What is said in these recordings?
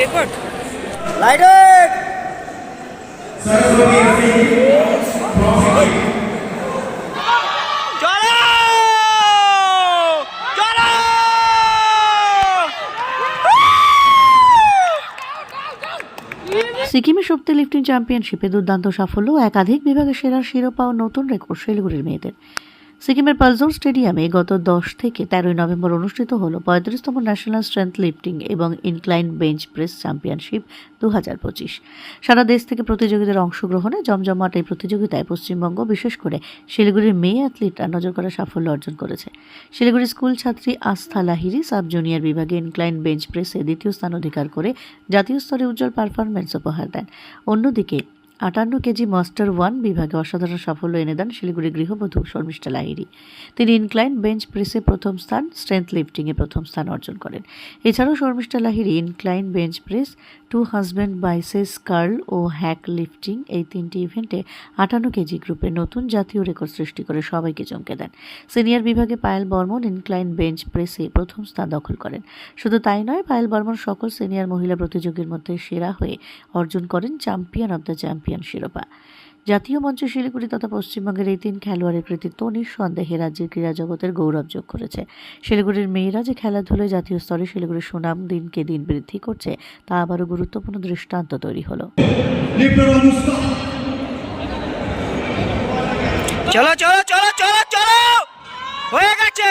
Record শক্তি lifting চ্যাম্পিয়নশিপে দুর্দান্ত সাফল্য একাধিক বিভাগে সেরা শিরোপা ও নতুন রেকর্ড শিলিগুড়ির মেয়েদের। সিকিমের পালজোর স্টেডিয়ামে গত দশ থেকে তেরোই নভেম্বর অনুষ্ঠিত হল পঁয়ত্রিশতম ন্যাশনাল স্ট্রেংথ লিফটিং এবং ইনক্লাইন বেঞ্চ প্রেস চ্যাম্পিয়নশিপ দু হাজার পঁচিশ। সারা দেশ থেকে প্রতিযোগীদের অংশগ্রহণে জমজমাট এই প্রতিযোগিতায় পশ্চিমবঙ্গ, বিশেষ করে শিলিগুড়ির মেয়ে অ্যাথলিটরা নজর করা সাফল্য অর্জন করেছে। শিলিগুড়ি স্কুল ছাত্রী আস্থা লাহিরি, সাব জুনিয়র বিভাগে ইনক্লাইন বেঞ্চ প্রেসে দ্বিতীয় স্থান অধিকার করে জাতীয় স্তরে উজ্জ্বল পারফরমেন্স উপহার দেন। অন্যদিকে আটান্ন কেজি মাস্টার ওয়ান বিভাগে অসাধারণ সাফল্য এনে দেন শিলিগুড়ি গৃহবধূ শর্মিষ্ঠা লাহিড়ী। তিনি ইনক্লাইন বেঞ্চ প্রেসে প্রথম স্থান, স্ট্রেংথ লিফটিংয়ে প্রথম স্থান অর্জন করেন। এছাড়াও Sharmistha Lahiri incline bench press, two husband biceps curl ও হ্যাক লিফটিং এই তিনটি ইভেন্টে আটান্ন কেজি গ্রুপে নতুন জাতীয় রেকর্ড সৃষ্টি করে সবাইকে চমকে দেন। সিনিয়র বিভাগে পায়েল বর্মন ইনক্লাইন বেঞ্চ প্রেসে প্রথম স্থান দখল করেন। শুধু তাই নয়, পায়েল বর্মন সকল সিনিয়র মহিলা প্রতিযোগীর মধ্যে সেরা হয়ে অর্জন করেন চ্যাম্পিয়ন অব দ্য চ্যাম্পিয়ন শিরোপা। জাতীয় মঞ্চে শিলিগুড়ি তথা পশ্চিমবঙ্গের এই তিন খেলোয়াড়ের কৃতিত্ব নিঃসন্দেহে রাজ্যের ক্রীড়া জগতের গৌরব যোগ করেছে। শিলিগুড়ির মেয়েরা যে খেলাধুলায় জাতীয় স্তরে শিলিগুড়ির সুনাম দিনকে দিন বৃদ্ধি করছে তা আবারও গুরুত্বপূর্ণ দৃষ্টান্ত তৈরি হলো। চলো চলো চলো চলো চলো! হয়ে গেছে!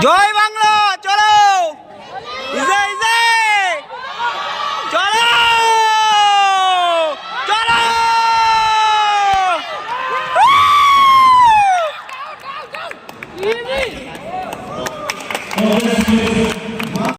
Joy Banglo, cholo! Yeah.